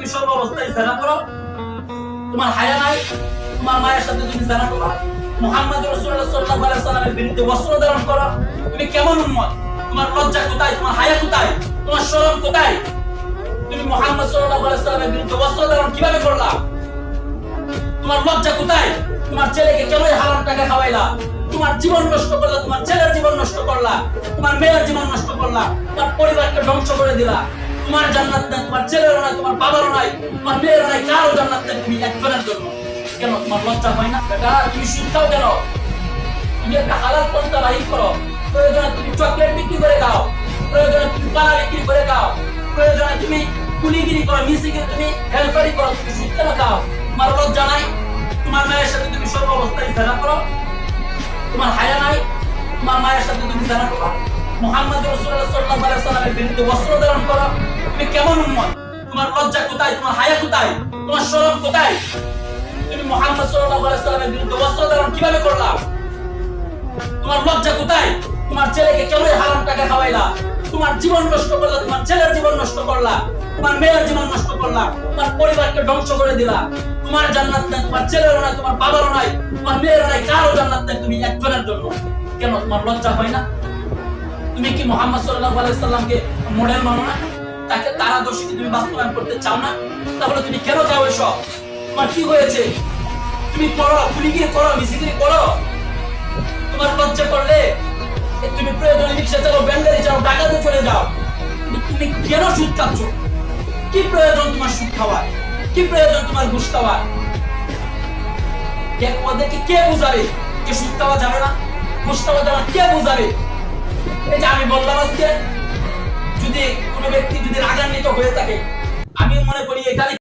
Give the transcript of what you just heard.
তুমি সর্ব অবস্থায় জানা করো তোমার হায়া নাই তোমার মায়ের সাথে তুমি জানা করো মুহাম্মদ রাসূলুল্লাহ সাল্লাল্লাহু আলাইহি সাল্লামের বিরুদ্ধে বস্ত্র ধারণ করো তুমি কেমন উন্মত? তোমার লজ্জা কোথায়? তোমার হায়া কোথায়? তোমার শরম কোথায় তুমি মুহাম্মদ সাল্লাল্লাহু আলাইহি সাল্লামের বিরুদ্ধে বস্ত্র ধারণ কীভাবে করলা তোমার লজ্জা কোথায় তোমার ছেলেকে এই হারাম টাকা খাওয়াইলা তোমার জীবন নষ্ট করলা? তোমার ছেলের জীবন নষ্ট করলা, তোমার মেয়ের জীবন নষ্ট করলা, তোমার পরিবারকে ধ্বংস করে দিলা। তোমার জান্নাত নাই, তোমার ছেলেরও নাই, তোমার বাবারও নাই, তোমার মেয়েরও নাই কারও জান্নাত নাই, তুমি একজনের জন্য। কেন? তোমার লজ্জা হয় না? বেটা, তুমি খাও কেন? তুমি একটা হালাল পন্থা বাহির করো। প্রয়োজনে তুমি চকলেট বিক্রি করে খাও। প্রয়োজনে তুমি পালা বিক্রি করে খাও। প্রয়োজনে তুমি কুলিগিরি করো মিসিকে তুমি হেল্পারি করো, তুমি সুদ কেন খাও? তোমার লজ্জা নাই? তোমার মায়ের সাথে তুমি সর্ব অবস্থায় জেনা করো। তোমার হায়া নাই? তোমার মায়ের সাথে তুমি জেনা করো। মুহাম্মদ রাসূলুল্লাহ সাল্লাল্লাহু আলাইহি সাল্লামের বিরুদ্ধে বস্ত্র ধারণ করো। তুমি কেমন উন্মত তোমার লজ্জা কোথায়? তোমার হায়া কোথায়? তোমার শরম কোথায়? তুমি মুহাম্মদ সাল্লাল্লাহু সাল্লামের বিরুদ্ধে বস্ত্র ধারণ কীভাবে করলা? তোমার লজ্জা কোথায়? তোমার ছেলেকে কেন হারাম টাকা খাওয়াইলা? তোমার জীবন নষ্ট করলা, তোমার ছেলের জীবন নষ্ট করলা, তোমার মেয়ের জীবন নষ্ট করলা, তোমার পরিবারকে ধ্বংস করে দিলা। তোমার জান্নাত নাই, তোমার ছেলেরও নাই, তোমার বাবারও নাই, তোমার মেয়েরও নাই, কারও জান্নাত নাই তুমি একজনের জন্য। কেন তোমার লজ্জা হয় না? তুমি কি মোহাম্মদ সাল্লাল্লাহু আলাইহি সাল্লামকে মডেল মানো না? তাকে তার আদর্শ কি তুমি বাস্তবায়ন করতে চাও না, তাহলে তুমি কেন চাও এসব? তোমার কি হয়েছে? তুমি করো কুলিগিরি করো মিসিগিরি করো। তোমার লজ্জা করলে তুমি প্রয়োজনে রিক্সা চালাও ব্যান্ডারি চালাও টাকাতে চলে যাও। তুমি কেন সুদ খাচ্ছ? কি প্রয়োজন তোমার সুদ খাওয়ার? কি প্রয়োজন তোমার ঘুষ খাওয়ার? ওদেরকে কে বুঝাবে যে সুদ খাওয়া যাবে না? ঘুষ খাওয়া যাবে না, কে বুঝাবে? এই যে আমি বললাম আজকে, যদি কোনো ব্যক্তি যদি হয়ে থাকে। আমি মনে করি এখানে